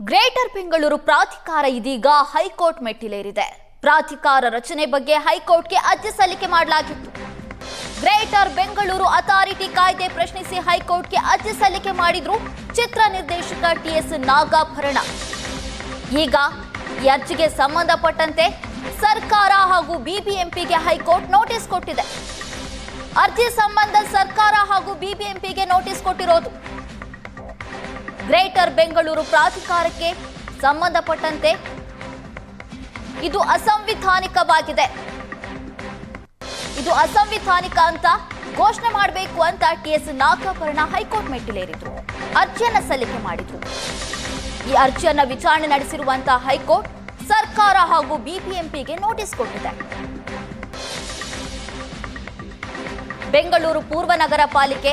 Greater Bengaluru ಪ್ರಾಧಿಕಾರ ಇದೀಗ high court ಮೆಟ್ಟಿಲೇರಿದೆ. ಪ್ರಾಧಿಕಾರ ರಚನೆ ಬಗ್ಗೆ ಹೈಕೋರ್ಟ್ಗೆ ಅರ್ಜಿ ಸಲ್ಲಿಕೆ ಮಾಡಲಾಗಿತ್ತು. ಗ್ರೇಟರ್ ಬೆಂಗಳೂರು ಅಥಾರಿಟಿ ಕಾಯ್ದೆ ಪ್ರಶ್ನಿಸಿ ಹೈಕೋರ್ಟ್ಗೆ ಅರ್ಜಿ ಸಲ್ಲಿಕೆ ಮಾಡಿದ್ರು ಚಿತ್ರ ನಿರ್ದೇಶಕ ಟಿಎಸ್ ನಾಗಾಭರಣ. ಈಗ ಈ ಅರ್ಜಿಗೆ ಸಂಬಂಧಪಟ್ಟಂತೆ ಸರ್ಕಾರ ಹಾಗೂ ಬಿಬಿಎಂಪಿಗೆ ಹೈಕೋರ್ಟ್ ನೋಟಿಸ್ ಕೊಟ್ಟಿದೆ. ಅರ್ಜಿ ಸಂಬಂಧ ಸರ್ಕಾರ ಹಾಗೂ ಬಿಬಿಎಂಪಿಗೆ ನೋಟಿಸ್ ಕೊಟ್ಟಿರೋದು ಗ್ರೇಟರ್ ಬೆಂಗಳೂರು ಪ್ರಾಧಿಕಾರಕ್ಕೆ ಸಂಬಂಧಪಟ್ಟಂತೆ ಇದು ಅಸಂವಿಧಾನಿಕವಾಗಿದೆ. ಇದು ಅಸಂವಿಧಾನಿಕ ಅಂತ ಘೋಷಣೆ ಮಾಡಬೇಕು ಅಂತ ಟಿಎಸ್ ನಾಗಾಭರಣ ಹೈಕೋರ್ಟ್ ಮೆಟ್ಟಿಲೇರಿದ್ರು. ಅರ್ಜಿಯನ್ನು ಸಲ್ಲಿಕೆ ಮಾಡಿದ್ರು. ಈ ಅರ್ಜಿಯನ್ನ ವಿಚಾರಣೆ ನಡೆಸಿರುವಂತಹ ಹೈಕೋರ್ಟ್ ಸರ್ಕಾರ ಹಾಗೂ ಬಿಬಿಎಂಪಿಗೆ ನೋಟಿಸ್ ಕೊಟ್ಟಿದೆ. ಬೆಂಗಳೂರು ಪೂರ್ವ ನಗರ ಪಾಲಿಕೆ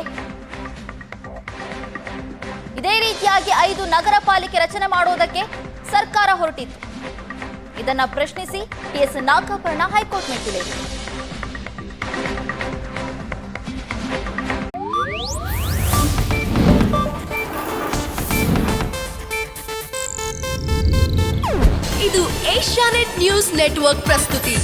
ಇದೇ ರೀತಿಯಾಗಿ ಐದು ನಗರ ಪಾಲಿಕೆ ರಚನೆ ಮಾಡುವುದಕ್ಕೆ ಸರ್ಕಾರ ಹೊರಟಿತ್ತು. ಇದನ್ನ ಪ್ರಶ್ನಿಸಿ ಟಿಎಸ್ ನಾಗಾಭರಣ ಹೈಕೋರ್ಟ್ ಮೆಟ್ಟಿದೆ ಇದು ಏಷ್ಯಾನೆಟ್ ನ್ಯೂಸ್ ನೆಟ್ವರ್ಕ್ ಪ್ರಸ್ತುತಿ.